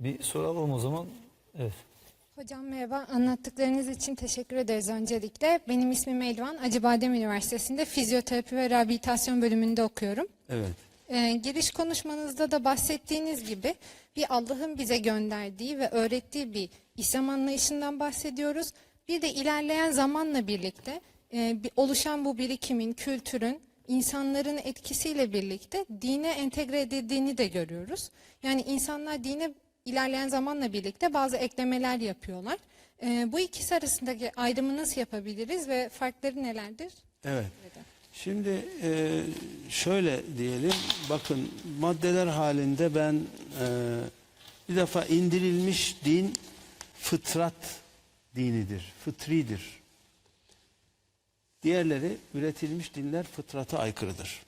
Bir soralım o zaman. Evet. Hocam merhaba. Anlattıklarınız için teşekkür ederiz öncelikle. Benim ismim Elvan. Acıbadem Üniversitesi'nde fizyoterapi ve rehabilitasyon bölümünde okuyorum. Evet. Ee, giriş konuşmanızda da bahsettiğiniz gibi bir Allah'ın bize gönderdiği ve öğrettiği bir İslam anlayışından bahsediyoruz. Bir de ilerleyen zamanla birlikte e, bir- oluşan bu birikimin, kültürün, insanların etkisiyle birlikte dine entegre edildiğini de görüyoruz. Yani insanlar dine ilerleyen zamanla birlikte bazı eklemeler yapıyorlar. Ee, bu ikisi arasındaki ayrımı nasıl yapabiliriz ve farkları nelerdir? Evet. Şimdi e, şöyle diyelim, bakın maddeler halinde ben e, bir defa indirilmiş din fıtrat dinidir, fıtridir. Diğerleri üretilmiş dinler fıtrata aykırıdır.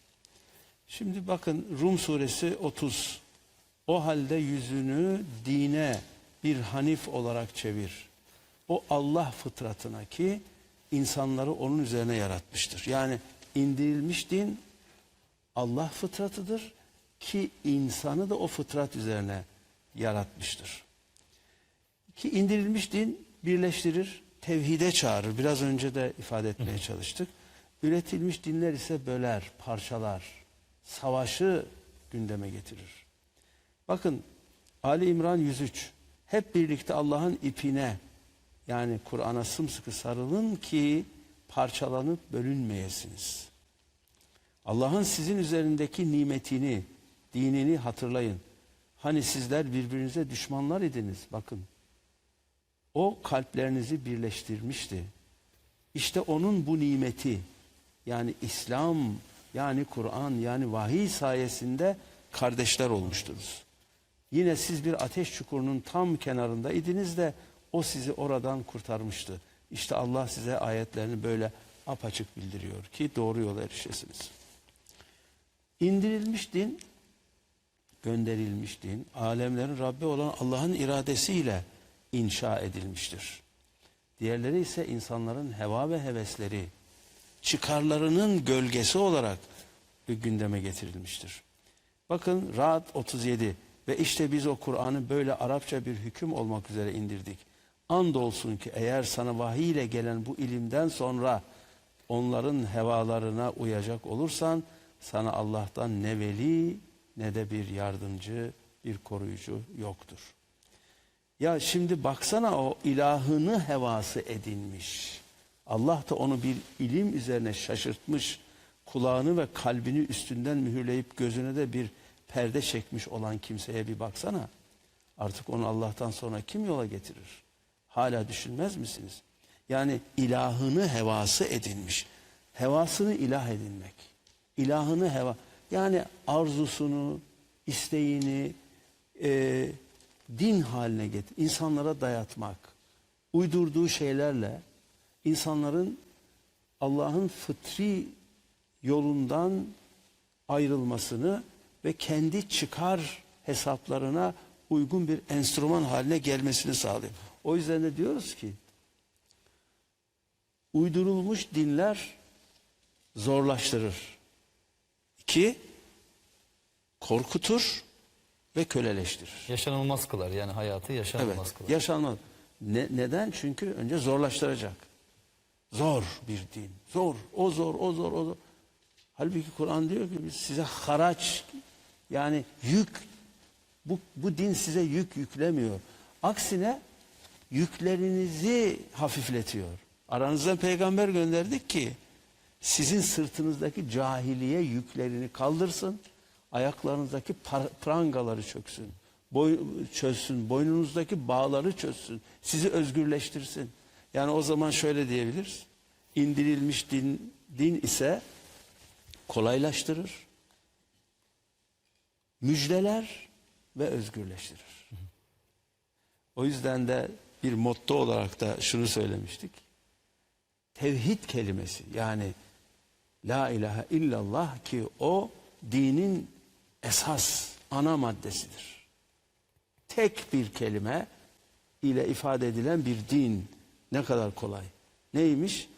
Şimdi bakın Rum suresi 30. O halde yüzünü dine bir hanif olarak çevir. O Allah fıtratına ki insanları onun üzerine yaratmıştır. Yani indirilmiş din Allah fıtratıdır ki insanı da o fıtrat üzerine yaratmıştır. Ki indirilmiş din birleştirir, tevhide çağırır. Biraz önce de ifade etmeye çalıştık. Üretilmiş dinler ise böler, parçalar, savaşı gündeme getirir. Bakın Ali İmran 103. Hep birlikte Allah'ın ipine yani Kur'an'a sımsıkı sarılın ki parçalanıp bölünmeyesiniz. Allah'ın sizin üzerindeki nimetini, dinini hatırlayın. Hani sizler birbirinize düşmanlar idiniz. Bakın. O kalplerinizi birleştirmişti. İşte onun bu nimeti yani İslam yani Kur'an yani vahiy sayesinde kardeşler olmuştunuz. Yine siz bir ateş çukurunun tam kenarında idiniz de o sizi oradan kurtarmıştı. İşte Allah size ayetlerini böyle apaçık bildiriyor ki doğru yola erişesiniz. İndirilmiş din, gönderilmiş din, alemlerin Rabbi olan Allah'ın iradesiyle inşa edilmiştir. Diğerleri ise insanların heva ve hevesleri, çıkarlarının gölgesi olarak gündeme getirilmiştir. Bakın Ra'd 37 ve işte biz o Kur'an'ı böyle Arapça bir hüküm olmak üzere indirdik. Andolsun ki eğer sana vahiy ile gelen bu ilimden sonra onların hevalarına uyacak olursan sana Allah'tan ne veli ne de bir yardımcı, bir koruyucu yoktur. Ya şimdi baksana o ilahını hevası edinmiş. Allah da onu bir ilim üzerine şaşırtmış. Kulağını ve kalbini üstünden mühürleyip gözüne de bir perde çekmiş olan kimseye bir baksana. Artık onu Allah'tan sonra kim yola getirir? Hala düşünmez misiniz? Yani ilahını hevası edinmiş. Hevasını ilah edinmek. İlahını heva. Yani arzusunu, isteğini e, din haline getir. insanlara dayatmak. Uydurduğu şeylerle insanların Allah'ın fıtri yolundan ayrılmasını ve kendi çıkar hesaplarına uygun bir enstrüman haline gelmesini sağlıyor. O yüzden de diyoruz ki uydurulmuş dinler zorlaştırır. İki, korkutur ve köleleştirir. Yaşanılmaz kılar yani hayatı yaşanılmaz Evet, kılar. yaşanmaz. Ne, neden? Çünkü önce zorlaştıracak. Zor bir din. Zor, o zor, o zor, o zor. Halbuki Kur'an diyor ki biz size haraç yani yük bu, bu din size yük yüklemiyor. Aksine yüklerinizi hafifletiyor. Aranızdan peygamber gönderdik ki sizin sırtınızdaki cahiliye yüklerini kaldırsın. Ayaklarınızdaki prangaları çöksün. Boy, çözsün. Boynunuzdaki bağları çözsün. Sizi özgürleştirsin. Yani o zaman şöyle diyebiliriz. İndirilmiş din, din ise kolaylaştırır, müjdeler ve özgürleştirir. O yüzden de bir motto olarak da şunu söylemiştik. Tevhid kelimesi yani la ilahe illallah ki o dinin esas ana maddesidir. Tek bir kelime ile ifade edilen bir din ne kadar kolay. Neymiş?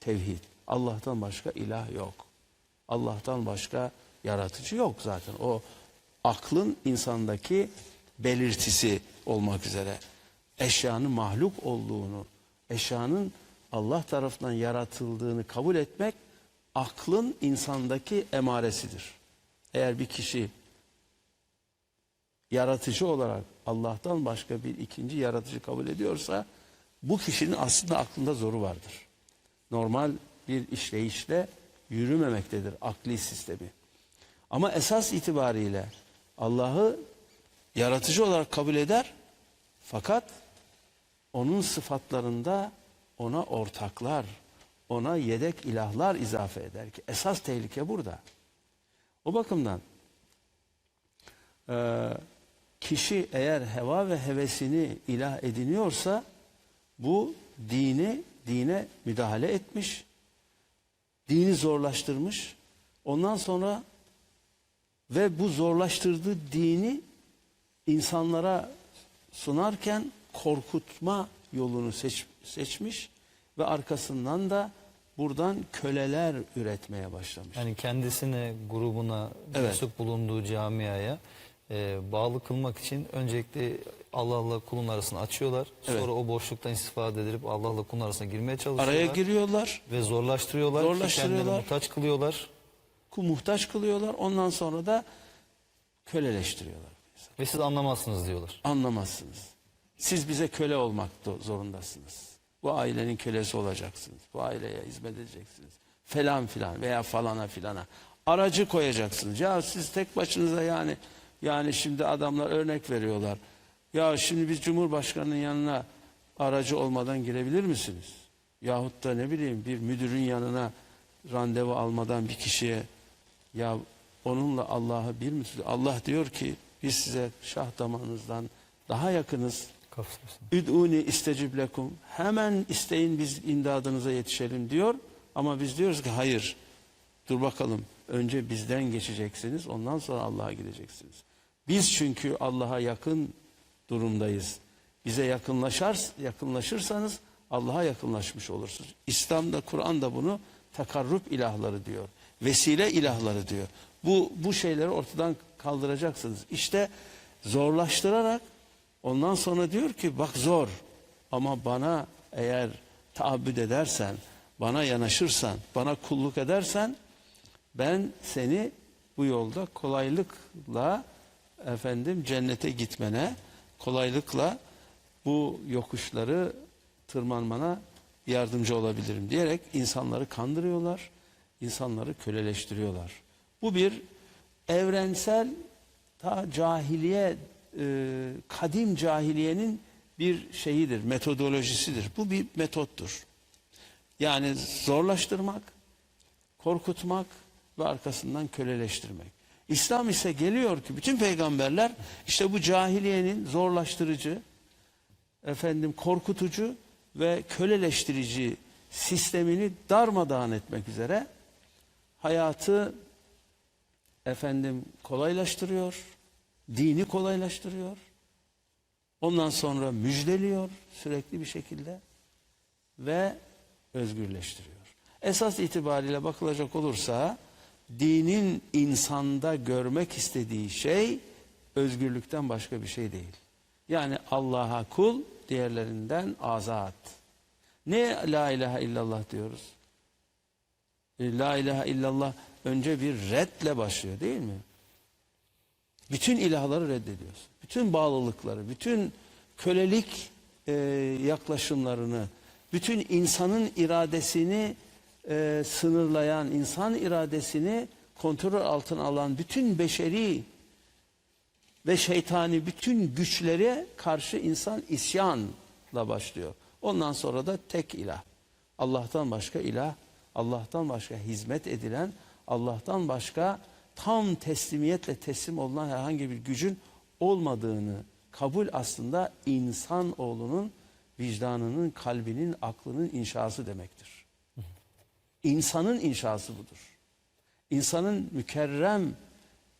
Tevhid. Allah'tan başka ilah yok. Allah'tan başka yaratıcı yok zaten. O aklın insandaki belirtisi olmak üzere eşyanın mahluk olduğunu, eşyanın Allah tarafından yaratıldığını kabul etmek aklın insandaki emaresidir. Eğer bir kişi yaratıcı olarak Allah'tan başka bir ikinci yaratıcı kabul ediyorsa bu kişinin aslında aklında zoru vardır. Normal bir işleyişle yürümemektedir akli sistemi. Ama esas itibariyle Allah'ı yaratıcı olarak kabul eder fakat onun sıfatlarında ona ortaklar, ona yedek ilahlar izafe eder ki esas tehlike burada. O bakımdan e, kişi eğer heva ve hevesini ilah ediniyorsa bu dini dine müdahale etmiş, dini zorlaştırmış. Ondan sonra ve bu zorlaştırdığı dini insanlara sunarken korkutma yolunu seç, seçmiş ve arkasından da buradan köleler üretmeye başlamış. Yani kendisine, grubuna, Evet. mensup bulunduğu camiaya e, bağlı kılmak için öncelikle Allah'la kulun arasını açıyorlar. Evet. Sonra o boşluktan istifade edip Allah'la kulun arasına girmeye çalışıyorlar. Araya giriyorlar, ve zorlaştırıyorlar. Zorlaştırıyorlar. Kendilerini muhtaç kılıyorlar. Ku- muhtaç kılıyorlar. Ondan sonra da köleleştiriyorlar. Ve siz anlamazsınız diyorlar. Anlamazsınız. Siz bize köle olmak zorundasınız. Bu ailenin kölesi olacaksınız. Bu aileye hizmet edeceksiniz. Falan filan veya falana filana. Aracı koyacaksınız. Ya siz tek başınıza yani yani şimdi adamlar örnek veriyorlar. Ya şimdi biz Cumhurbaşkanı'nın yanına aracı olmadan girebilir misiniz? Yahut da ne bileyim bir müdürün yanına randevu almadan bir kişiye ya onunla Allah'ı bir mi? tutuyor? Allah diyor ki biz size şah damarınızdan daha yakınız. Üd'uni istecib lekum. Hemen isteyin biz imdadınıza yetişelim diyor. Ama biz diyoruz ki hayır. Dur bakalım. Önce bizden geçeceksiniz. Ondan sonra Allah'a gideceksiniz. Biz çünkü Allah'a yakın durumdayız. Bize yakınlaşar, yakınlaşırsanız Allah'a yakınlaşmış olursunuz. İslam'da, Kur'an'da bunu takarrup ilahları diyor. Vesile ilahları diyor. Bu, bu şeyleri ortadan kaldıracaksınız. İşte zorlaştırarak ondan sonra diyor ki bak zor ama bana eğer taabbüd edersen, bana yanaşırsan, bana kulluk edersen ben seni bu yolda kolaylıkla efendim cennete gitmene, kolaylıkla bu yokuşları tırmanmana yardımcı olabilirim diyerek insanları kandırıyorlar, insanları köleleştiriyorlar. Bu bir evrensel ta cahiliye, e, kadim cahiliyenin bir şeyidir, metodolojisidir. Bu bir metottur. Yani zorlaştırmak, korkutmak ve arkasından köleleştirmek. İslam ise geliyor ki bütün peygamberler işte bu cahiliyenin zorlaştırıcı, efendim korkutucu ve köleleştirici sistemini darmadağın etmek üzere hayatı efendim kolaylaştırıyor, dini kolaylaştırıyor. Ondan sonra müjdeliyor sürekli bir şekilde ve özgürleştiriyor. Esas itibariyle bakılacak olursa dinin insanda görmek istediği şey özgürlükten başka bir şey değil. Yani Allah'a kul, diğerlerinden azat. Ne la ilahe illallah diyoruz? E, La ilahe illallah önce bir redle başlıyor değil mi? Bütün ilahları reddediyorsun. Bütün bağlılıkları, bütün kölelik e, yaklaşımlarını, bütün insanın iradesini e, sınırlayan, insan iradesini kontrol altına alan bütün beşeri ve şeytani bütün güçlere karşı insan isyanla başlıyor. Ondan sonra da tek ilah. Allah'tan başka ilah, Allah'tan başka hizmet edilen, Allah'tan başka tam teslimiyetle teslim olunan herhangi bir gücün olmadığını kabul aslında insan oğlunun vicdanının, kalbinin, aklının inşası demektir. İnsanın inşası budur. İnsanın mükerrem,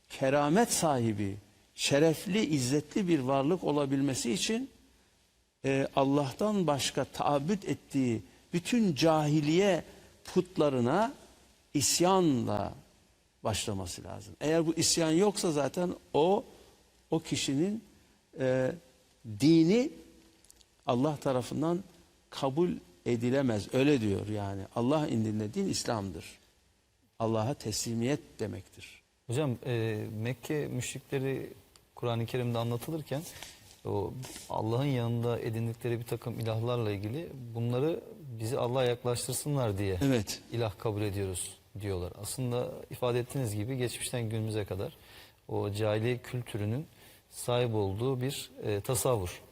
keramet sahibi, şerefli, izzetli bir varlık olabilmesi için e, Allah'tan başka taabbüt ettiği bütün cahiliye putlarına isyanla başlaması lazım. Eğer bu isyan yoksa zaten o o kişinin e, dini Allah tarafından kabul edilemez. Öyle diyor yani. Allah indinde din İslam'dır. Allah'a teslimiyet demektir. Hocam e, Mekke müşrikleri Kur'an-ı Kerim'de anlatılırken o Allah'ın yanında edindikleri bir takım ilahlarla ilgili bunları bizi Allah'a yaklaştırsınlar diye Evet. ilah kabul ediyoruz diyorlar. Aslında ifade ettiğiniz gibi geçmişten günümüze kadar o cahiliye kültürünün sahip olduğu bir e, tasavvur.